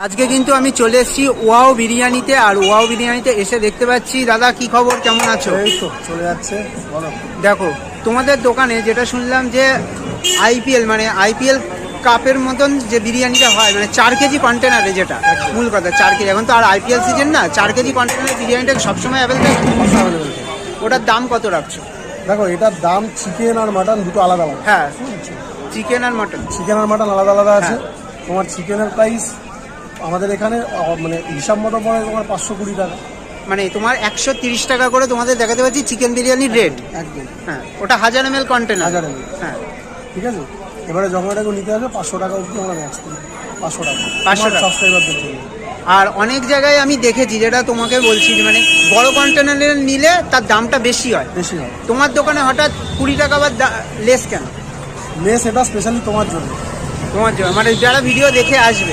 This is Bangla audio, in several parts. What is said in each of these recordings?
আজকে কিন্তু আমি চলে এসেছি ওয়াও বিরিয়ানিতে আর ওয়াও বিরিয়ানিতে এসে দেখতে পাচ্ছি। দাদা কি খবর? কেমন আছো? এই তো চলে যাচ্ছে। বলো। দেখো তোমাদের দোকানে যেটা শুনলাম যে আইপিএল মানে আইপিএল কাপের মতন যে বিরিয়ানিটা হয় মানে চার কেজি কন্টেনারে যেটা মূল কথা চার কেজি। এখন তো আর আইপিএল সিজন না চার কেজি কন্টেনারের বিরিয়ানিটা সবসময় অ্যাভেলেবেল। ওটার দাম কত রাখছো? দেখো এটার দাম চিকেন আর মাটন দুটো আলাদা আলাদা। হ্যাঁ চিকেন আর মাটন চিকেন আর মাটন আলাদা আলাদা আছে। হ্যাঁ। তোমার চিকেনের প্রাইস আমাদের এখানে মানে হিসাব মতো পড়ে তোমার পাঁচশো কুড়ি টাকা। মানে তোমার একশো তিরিশ টাকা করে তোমাদের দেখাতে পাচ্ছি চিকেন বিরিয়ানির রেট। একদম। হ্যাঁ ওটা হাজার এম এল কন্টেনার হাজার ml হ্যাঁ। ঠিক আছে? এবারে যখন এটাকে নিতে হবে পাঁচশো টাকা অবধি আমরা ম্যাক্স দিই পাঁচশো টাকা। 500 টাকা। সাবস্ক্রাইবারদের জন্য। আর অনেক জায়গায় আমি দেখেছি যেটা তোমাকে বলছি মানে বড় কন্টেনারের নিলে তার দামটা বেশি হয়। বেশি হয়। তোমার দোকানে হঠাৎ কুড়ি টাকা বা লেস কেন? লেস এটা স্পেশালি তোমার জন্য। তোমার জন্য মানে যারা ভিডিও দেখে আসবে।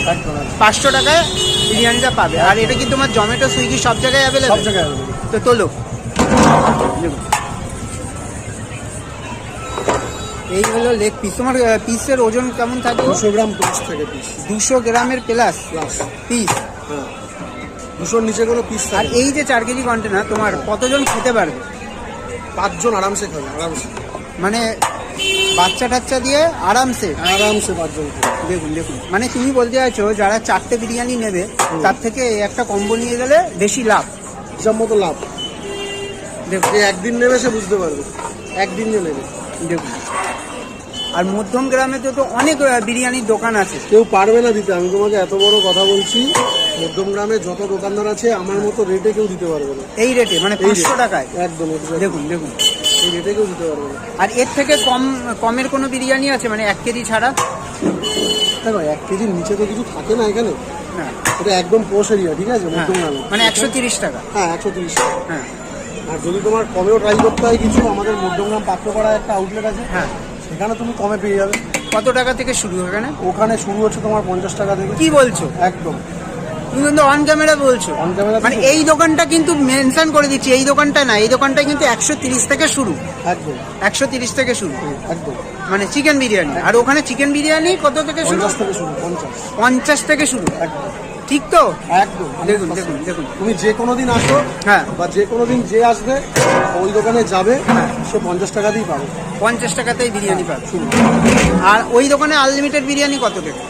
পাঁচশো টাকায় বিরিয়ানিটা পাবে। আর এটা কি তোমার জমেটো সুইগি সব জায়গায় সব অ্যাভেলেবেল জায়গায় তো তোলো। এই হলো লেগ পিস তোমার পিসের ওজন কেমন থাকে? দুশো গ্রাম প্লাস থাকে পিস দুশো গ্রামের প্লাস প্লাস পিস হ্যাঁ। দুশোর নিচে কোনো পিস আর এই যে চার কেজি কন্টেনার তোমার কতজন খেতে পারবে? পাঁচজন আরামসে খাবে আরামসে। মানে বাচ্চা টাচ্চা দিয়ে আরামসে আরামসে পাঁচজন দেখুন দেখুন। মানে তুমি বলতে চাইছো যারা চারটে বিরিয়ানি নেবে তার থেকে একটা কম্বো নিয়ে গেলে বেশি লাভ। হিসাব মতো লাভ। দেখুন। একদিন নেবে সে বুঝতে পারবে। একদিন নেবে। দেখুন। আর মধ্যম গ্রামে তো অনেক বিরিয়ানির দোকান আছে। কেউ পারবে না দিতে। আমি তোমাকে এত বড় কথা বলছি মধ্যম গ্রামে যত দোকানদার আছে আমার মতো রেটে কেউ দিতে পারবে না। এই রেটে মানে পাঁচশো টাকায়। একদম। দেখুন দেখুন। এই রেটে কেউ দিতে পারবে। না আর এর থেকে কম কমের কোনো বিরিয়ানি আছে? মানে এক কেজি ছাড়া? দেখো এক কেজির নিচে তো কিছু থাকে না এখানে। না। এটা একদম পোষ এরিয়া ঠিক আছে? হ্যাঁ, মধ্যম গ্রামে মানে একশো তিরিশ টাকা। হ্যাঁ একশো তিরিশ টাকা। হ্যাঁ। আর যদি তোমার কমেও ট্রাই করতে হয় কিছু আমাদের মধ্যমগ্রাম পাত্রপাড়া একটা আউটলেট আছে। হ্যাঁ। সেখানে তুমি কমে পেয়ে যাবে। কত টাকা থেকে শুরু এখানে? ওখানে শুরু হচ্ছে তোমার পঞ্চাশ টাকা থেকে। কি বলছো? একদম। তুমি কিন্তু অন ক্যামেরা বলছো। মানে এই দোকানটা কিন্তু মেনশন করে দিচ্ছি এই দোকানটা না এই দোকানটা কিন্তু একশো তিরিশ থেকে শুরু। একদম। একশো তিরিশ থেকে শুরু। একদম। মানে চিকেন বিরিয়ানি। আর ওখানে চিকেন বিরিয়ানি কত থেকে শুরু? পঞ্চাশ থেকে শুরু থেকে ঠিক তো? একদম দেখুন দেখুন দেখুন। তুমি যে কোনো দিন আসো হ্যাঁ। বা যে কোনো দিন যে আসবে ওই দোকানে যাবে হ্যাঁ। সে পঞ্চাশ টাকা দিয়ে পাবে। পঞ্চাশ টাকাতেই বিরিয়ানি পাবে। শুরু আর ওই দোকানে আনলিমিটেড বিরিয়ানি কত টাকা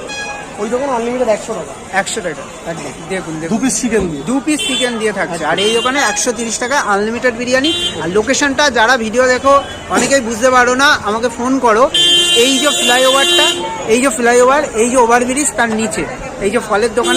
ওই দোকানে আনলিমিটেড একশো টাকা। একশো টাকা। একদম। দেখুন দু পিস চিকেন দিয়ে। দু পিস চিকেন দিয়ে থাকছে। আর এই দোকানে একশো তিরিশ টাকা আনলিমিটেড বিরিয়ানি। আর লোকেশনটা যারা ভিডিও দেখো অনেকেই বুঝতে পারো না আমাকে ফোন করো। এই যে ফ্লাইওভারটা এই যে ফ্লাইওভার এই যে ওভারব্রিজ তার নিচে। এই যে ফলের দোকানে